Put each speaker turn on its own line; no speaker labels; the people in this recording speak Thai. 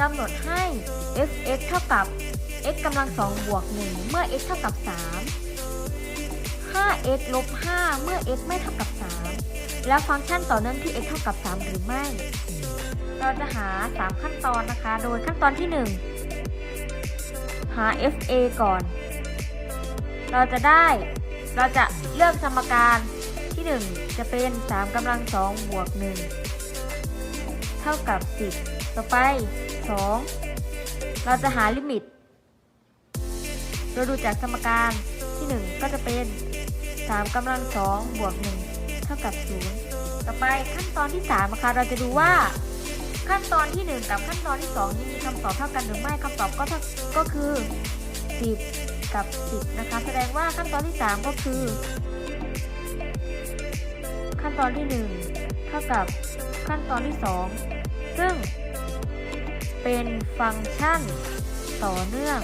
กำหนดให้ f(x) เท่ากับ x กำลัง2บวก 1 เมื่อ x เท่ากับ 3 5x ลบ 5 เมื่อ x ไม่เท่ากับ 3 แล้วฟังก์ชันต่อเนื่องที่ x เท่ากับ 3 หรือไม่ เราจะหา 3 ขั้นตอนนะคะ โดยขั้นตอนที่ 1 หา fa ก่อน เราจะได้ เราจะเลือกสมการที่ 1 จะเป็น 3กำลัง2บวก 1 เท่ากับ 10 ต่อไป 2 เราจะหาลิมิต เราดูจากสมการที่ 1 ก็จะเป็น 3กำลัง2บวก1เท่ากับ 0 ต่อไปขั้นตอนที่3นะคะเราจะดูว่าขั้นตอนที่ 1 กับขั้นตอนที่ 2 นี้มีคำตอบเท่ากันหรือไม่คำตอบก็ก็คือ 10 กับ 10 นะคะ แสดงว่าขั้นตอนที่ 3 ก็คือ ขั้นตอนที่ 1 เท่ากับขั้นตอนที่ 2 ซึ่ง เป็นฟังก์ชันต่อเนื่อง